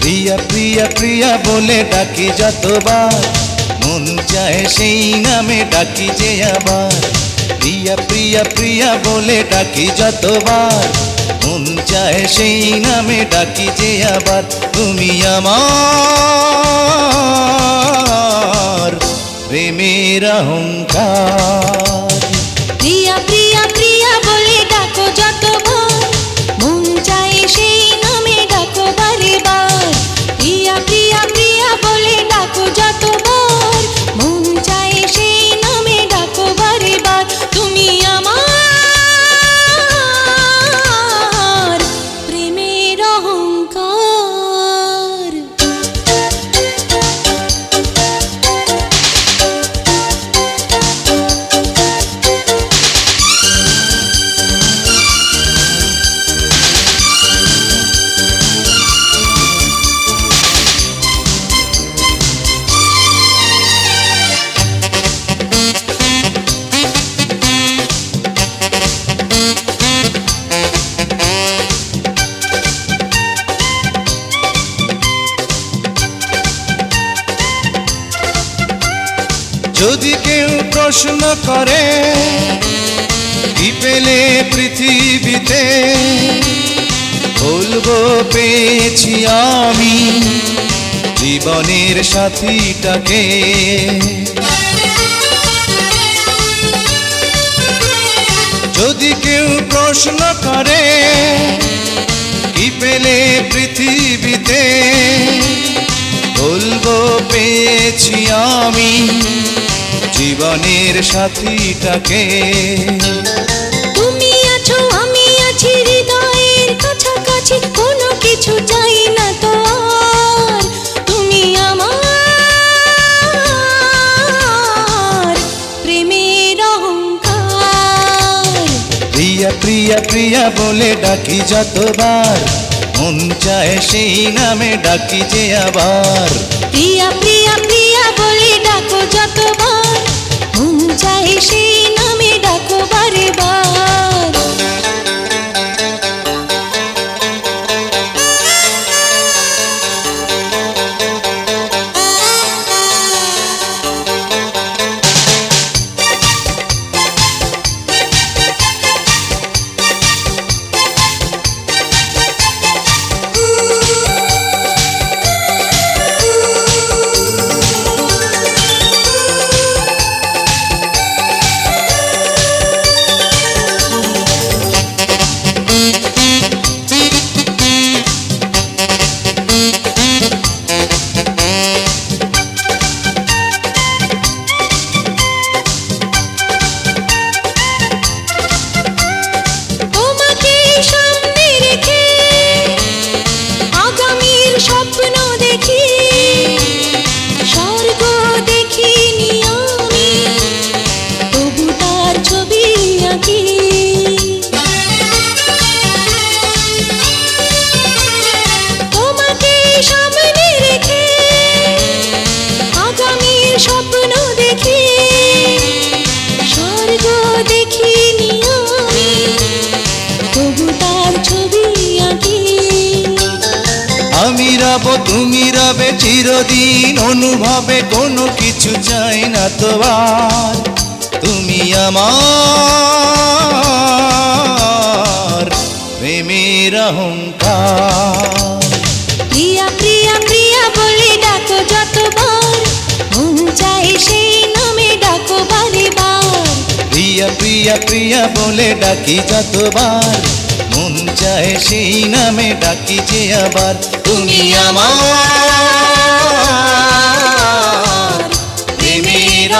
প্রিয়া প্রিয়া প্রিয়া বলে ডাকি যতবার। মন চায় সেই নামে ডাকি যে আবার। প্রিয়া প্রিয়া প্রিয়া বলে ডাকি যতবার। মন চায় সেই নামে ডাকি যে আবার। তুমি আমার প্রেমের আহং যদি কেউ প্রশ্ন করে কি পেলে পৃথিবীতে বলব পেয়েছি আমি জীবনের সাথীটাকে যদি কেউ প্রশ্ন করে কি পেলে পৃথিবীতে বলব পেয়েছি আমি জীবনের সাথীটাকে। তুমি আছো আমি আছি হৃদয়ের কাছাকাছি কোনো কিছু চাই না তো তুমি আমার প্রেমের অহংকার। প্রিয়া প্রিয়া প্রিয়া বলে ডাকি যতবার। মন চায় সেই নামে ডাকি যে আবার। প্রিয়া প্রিয়া প্রিয়া তুমি রবে চিরদিন অনুভবে কোনো কিছু চাই না তোমার। তুমি আমার প্রেমের অহংকার। প্রিয়া প্রিয়া বলে ডাকি যতবার। মন চায় সেই নামে ডাকি যে আবার। তুমি আমার প্রেমের